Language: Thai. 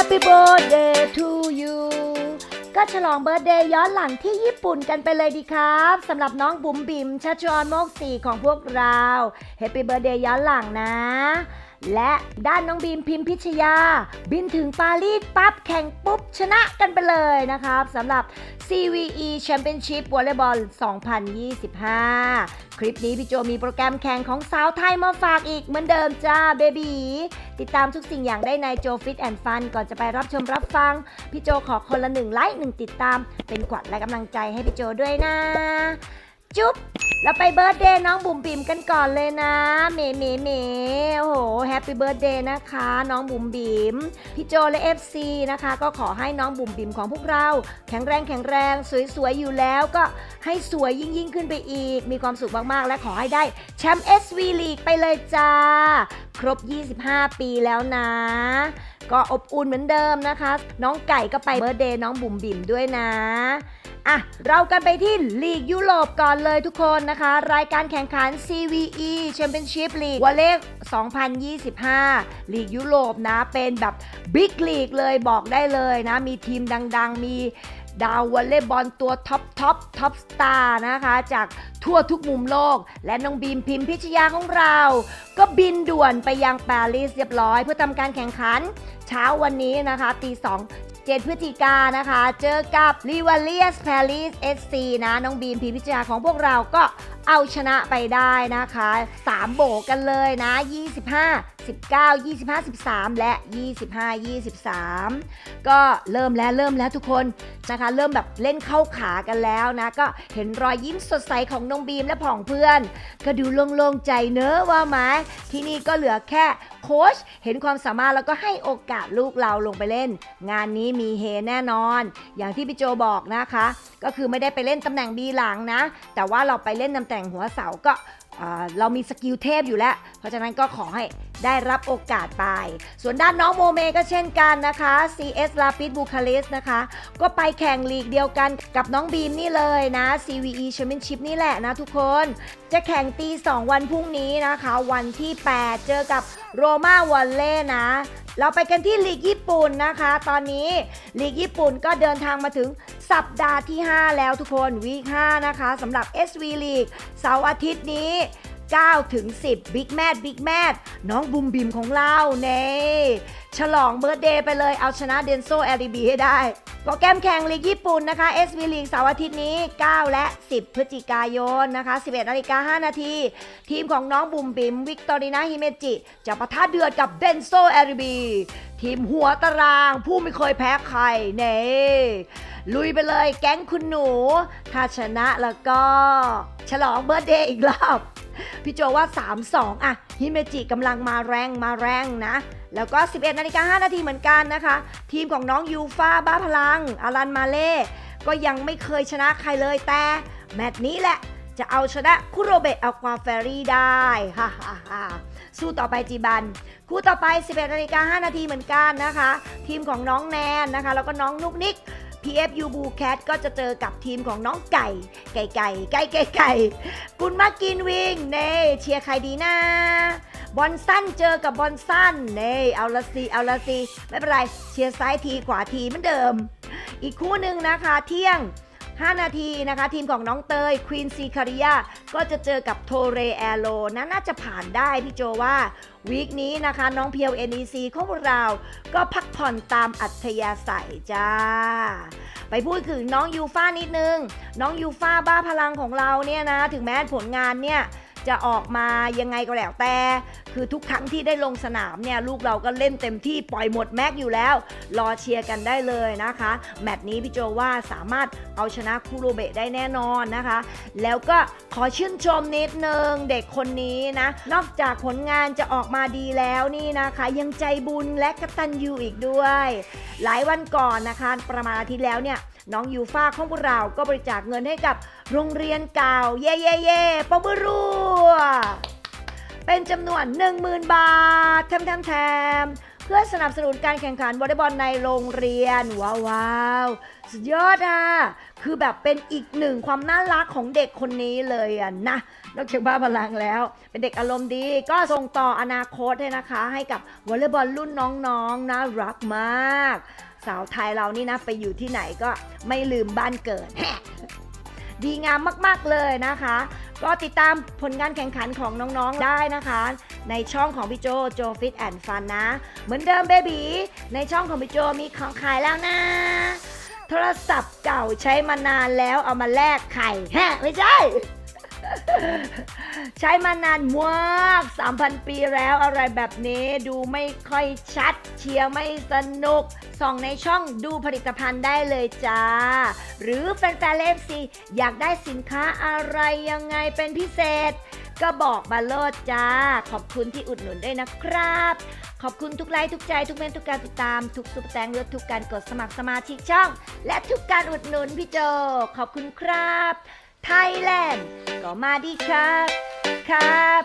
Happy birthday to you ก็ฉลองเบิร์ d เดย์ย้อนหลังที่ญี่ปุ่นกันไปเลยดีครับสำหรับน้องบุ๋มบิมชัชวอนโมกสีของพวกเรา Happy birthday ย้อนหลังนะ และด้านน้องบีมพิมพิชยา บินถึงปารีสปั๊บแข่งปุ๊บ ชนะกันไปเลยนะครับสำหรับ CVE Championship Volleyball 2025 คลิปนี้พี่โจมีโปรแกรมแข่งของสาวไทยมาฝากอีกเหมือนเดิมจ้าเบบีติดตามทุกสิ่งอย่างได้ในโจฟิตแอนด์ฟันก่อนจะไปรับชมรับฟัง พี่โจขอคนละหนึ่งไลค์หนึ่งติดตาม เป็นขวัญและกำลังใจให้พี่โจด้วยนะ จุ๊บเราไปเบิร์ดเดย์น้องบุ๋มบิมกันก่อนเลยนะเมเมเมโอ้โหแฮปปี้เบิร์ดเดย์นะคะ น้องบุ๋มบิมพี่โจและ FC นะคะ ก็ขอให้น้องบุ๋มบิมของพวกเรา แข็งแรงแข็งแรง สวยๆ อยู่แล้วก็ให้สวยยิ่งยิ่งขึ้นไปอีก มีความสุขมากๆ และขอให้ได้แชมป์ SV League ไปเลยจ้า ครบ 25 ปีแล้วนะ ก็อบอุ่นเหมือนเดิมนะคะ น้องไก่ก็ไปเบิร์เดย์น้องบุ๋มบิ่มด้วยนะอะเรากันไปที่ลีกยุโรปก่อนเลยทุกคนนะคะ รายการแข่งขัน CVE Championship League วอลเลย์2025 ลีกยุโรปนะ เป็นแบบบิ๊กลีกเลยบอกได้เลยนะ มีทีมดัง ๆ มี ดาววอลเลย์บอลตัวท็อปท็อปท็อปสตาร์นะคะ จากทั่วทุกมุมโลก และน้องบีมพิมพิชยาของเรา ก็บินด่วนไปยังปารีสเรียบร้อย เพื่อทำการแข่งขัน เช้าวันนี้นะคะตีสอง7พฤศจิกานะคะ เจอกับ r i v a l i u s Paris SC นะ น้องบีมพีพิจาของพวกเราก็ เอาชนะไปได้นะคะ 3 โบกกันเลยนะ 25 19 25 13 และ 25 23 ก็เริ่มแล้วเริ่มแล้วทุกคนนะคะ เริ่มแบบเล่นเข้าขากันแล้วนะ ก็เห็นรอยยิ้มสดใสของน้องบีมและผองเพื่อน ก็ดูโล่งๆใจเนอะว่าไหมที่นี่ก็เหลือแค่โค้ชเห็นความสามารถแล้วก็ให้โอกาสลูกเราลงไปเล่น งานนี้มีเฮแน่นอน อย่างที่พี่โจบอกนะคะ ก็คือไม่ได้ไปเล่นตำแหน่งบีหลังนะ แต่ว่าเราไปเล่นตำแหน่งแข่งหัวเสาก็เรามีสกิลเทพอยู่แล้ว เพราะฉะนั้นก็ขอให้ได้รับโอกาสไป ส่วนด้านน้องโมเมก็เช่นกันนะคะ CS Rapid Bucharest นะคะ ก็ไปแข่งลีกเดียวกันกับน้องบีมนี่เลยนะ CVE Championship นี่แหละนะทุกคน จะแข่งตี 2 วันพรุ่งนี้นะคะ วันที่ 8 เจอกับโรมาวอลเล่นะ เราไปกันที่ลีกญี่ปุ่นนะคะ ตอนนี้ลีกญี่ปุ่นก็เดินทางมาถึงสัปดาห์ที่ 5 แล้วทุกคนวีค5นะคะสำหรับ SV League เสาร์อาทิตย์นี้9ถึง10บิ๊กแมทบิ๊กแมทน้องบุมบิมของเราเน่ฉลองเบิร์ดเดย์ไปเลยเอาชนะเดนโซแอรีบีให้ได้ โปรแกรมแข่งลีกญี่ปุ่นนะคะ SV League เสาร์อาทิตย์นี้ 9 และ 10 พฤศจิกายนนะคะ 11นาฬิกา5นาที ทีมของน้องบุ๋มบิมวิกตอรีนาฮิเมจิ จะปะทะเดือดกับเดนโซแอรีบี ทีมหัวตารางผู้ไม่เคยแพ้ใครเน่ลุยไปเลยแก๊งคุณหนู ถ้าชนะแล้วก็ ฉลองเบิร์ดเดย์อีกรอบ พี่โจว่า 3-2 อะฮิเมจิกำลังมาแรงมาแรงนะแล้วก็ 11นาฬิกา5นาทีเหมือนกันนะคะ ทีมของน้องยูฟาบ้าพลังอารันมาเล่ก็ยังไม่เคยชนะใครเลยแต่แมตช์นี้แหละจะเอาชนะคุโรเบะอควาเฟรี่ได้ฮ่าฮ่าฮ่าสู้ต่อไปจีบัน คู่ต่อไป 11นาฬิกา5นาทีเหมือนกันนะคะ ทีมของน้องแนนนะคะ แล้วก็น้องนุกนิก PFU b u l Cat ก็จะเจอกับทีมของน้องไก่ ไก่ไก่ไก่ไก่ไก่คุณมากินวิงเน่เชียร์ใครดีนะบอลสั้นเจอกับบอลสั้นเน่เอาละสิเอาละสิไม่เป็นไรเชียร์ซ้ายทีขวาทีเหมือนเดิม อีกคู่หนึ่งนะคะเที่ยง 5 นาทีนะคะ ทีมของน้องเตยควีนซีคาริยาก็จะเจอกับโทเรแอโลนะน่าจะผ่านได้พี่โจว่าวีคนี้นะคะ น้องเพียว NEC ของพวกเราก็พักผ่อนตามอัธยาศัยจ้า ไปพูดถึงน้องยูฟ่านิดนึง น้องยูฟ่าบ้าพลังของเราเนี่ยนะ ถึงแม้ผลงานเนี่ยจะออกมายังไงก็แล้วแต่คือทุกครั้งที่ได้ลงสนามเนี่ยลูกเราก็เล่นเต็มที่ปล่อยหมดแม็กอยู่แล้ว รอเชียร์กันได้เลยนะคะ แมตช์นี้พี่โจว่าสามารถเอาชนะคูโรเบะได้แน่นอนนะคะ แล้วก็ขอชื่นชมนิดนึงเด็กคนนี้นะ นอกจากผลงานจะออกมาดีแล้วนี่นะคะ ยังใจบุญและกตัญญูอีกด้วย หลายวันก่อนนะคะ ประมาณอาทิตย์แล้วเนี่ยน้องยูฟ่าของพวกเราก็บริจาคเงินให้กับโรงเรียนเก่า เย่เย่เย่ปอบรัว เป็นจำนวน 10,000 บาทแถมแถมแถมเพื่อสนับสนุนการแข่งขันวอลเลย์บอลในโรงเรียน ว้าววาวสุดยอดอะ คือแบบเป็นอีกหนึ่งความน่ารักของเด็กคนนี้เลยอะนะ นอกจากบ้าพลังแล้ว เป็นเด็กอารมณ์ดี ก็ส่งต่ออนาคตให้นะคะ ให้กับวอลเลย์บอลรุ่นน้องๆน่ารักมาก สาวไทยเรานี่นะไปอยู่ที่ไหนก็ไม่ลืมบ้านเกิดดีงามมาก ๆ เลยนะคะ ก็ติดตามผลงานแข่งขันของน้องๆได้นะคะ ในช่องของพี่โจโจฟิตแอนด์ฟันนะ เหมือนเดิมเบบีในช่องของพี่โจมีของขายแล้วนะ โทรศัพท์เก่าใช้มานานแล้วเอามาแลกไข่แฮะไม่ใช่ ใช้มานานมาก3,000 ปีแล้วอะไรแบบนี้ดูไม่ค่อยชัด เชียร์ไม่สนุก ส่องในช่องดูผลิตภัณฑ์ได้เลยจ้า หรือแฟนๆเลฟซีอยากได้สินค้าอะไรยังไงเป็นพิเศษ ก็บอกมาโลดจ้า ขอบคุณที่อุดหนุนด้วยนะครับ ขอบคุณทุกไลค์ทุกใจทุกเมนทุกการติดตาม ทุกซุปเปอร์แตงและทุกการกดสมัครสมาชิกช่อง และทุกการอุดหนุนพี่โจขอบคุณครับ ไทยแลนด์ ก็มาดีครับ ครับ